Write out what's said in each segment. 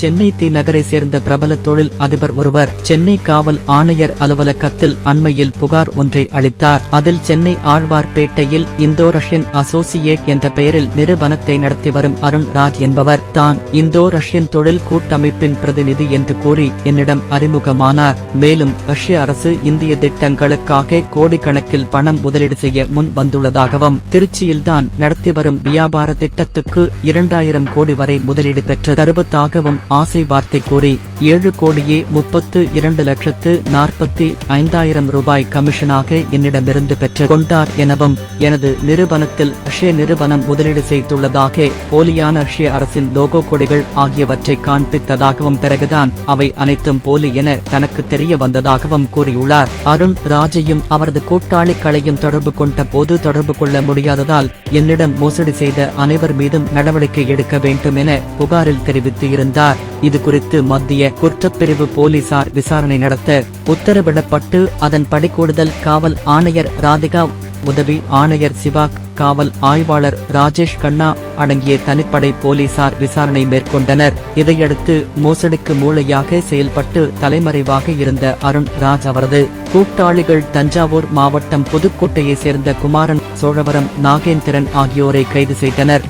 சென்னை தி நகரை சேர்ந்த பிரபல தொழில் அதிபர் ஒருவர் சென்னை காவல் ஆணையர் அலுவலகத்தில் அண்மையில் புகார் ஒன்றை அளித்தார். அதில் சென்னை ஆழ்வார்பேட்டையில் இந்தோ ரஷ்யன் அசோசியேட் என்ற பெயரில் நிறுவனத்தை நடத்தி வரும் அருண் ராஜ் என்பவர் தான் இந்தோ ரஷ்யன் தொழில் கூட்டமைப்பின் பிரதிநிதி என்று கூறி என்னிடம் அறிமுகமானார். மேலும் ரஷ்ய அரசு இந்திய திட்டங்களுக்காக கோடிக்கணக்கில் பணம் முதலீடு செய்ய முன் வந்துள்ளதாகவும் திருச்சியில்தான் நடத்தி வரும் வியாபார திட்டத்துக்கு இரண்டாயிரம் கோடி வரை முதலீடு பெற்ற தருவதாகவும் ஆசை வார்த்தை கூறி ஏழு கோடியே முப்பத்து இரண்டு லட்சத்து நாற்பத்தி ஐந்தாயிரம் ரூபாய் கமிஷனாக என்னிடமிருந்து பெற்றுக் கொண்டார் எனவும் எனது நிறுவனத்தில் ஷே நிறுவனம் முதலீடு செய்துள்ளதாக போலியான ஷே அரசின் லோகோ கொடிகள் ஆகியவற்றை காண்பித்ததாகவும் பிறகுதான் அவை அனைத்தும் போலி என தனக்கு தெரிய வந்ததாகவும் கூறியுள்ளார். அருண் ராஜையும் அவரது கூட்டாளிகளையும் தொடர்பு கொண்ட போது தொடர்பு கொள்ள முடியாததால் என்னிடம் மோசடி செய்த அனைவர் மீதும் நடவடிக்கை எடுக்க வேண்டும் என புகாரில் தெரிவித்து இருந்தார் இது குறித்து மத்திய குற்றப்பிரிவு போலீசார் விசாரணை நடத்த உத்தரவிடப்பட்டு அதன்படி கூடுதல் காவல் ஆணையர் ராதிகா உதவி ஆணையர் சிவா காவல் ஆய்வாளர் ராஜேஷ் கண்ணா அடங்கிய தனிப்படை போலீசார் விசாரணை மேற்கொண்டனர். இதையடுத்து மோசடிக்கு மூளையாக செயல்பட்டு தலைமறைவாக இருந்த அருண் ராஜ் அவரது கூட்டாளிகள் தஞ்சாவூர் மாவட்டம் புதுக்கோட்டையைச் சேர்ந்த குமாரன் சோழவரம் நாகேந்திரன் ஆகியோரை கைது செய்தனர்.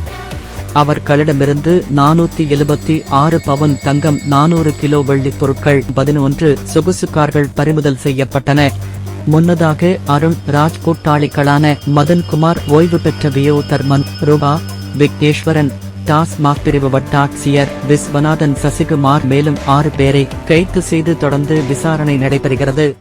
அவர்களிடமிருந்து நானூத்தி எழுபத்தி ஆறு பவுன் தங்கம் நானூறு கிலோ வெள்ளிப் பொருட்கள் பதினொன்று சொகுசு கார்கள் பறிமுதல் செய்யப்பட்டன. முன்னதாக அருண் ராஜ் கூட்டாளிகளான மதன்குமார் ஓய்வு பெற்ற வியோ தர்மன் ரூபா விக்னேஸ்வரன் டாஸ்மாக் பிரிவு வட்டாட்சியர் விஸ்வநாதன் சசிகுமார் மேலும் ஆறு பேரை கைது செய்து தொடர்ந்து விசாரணை நடைபெறுகிறது.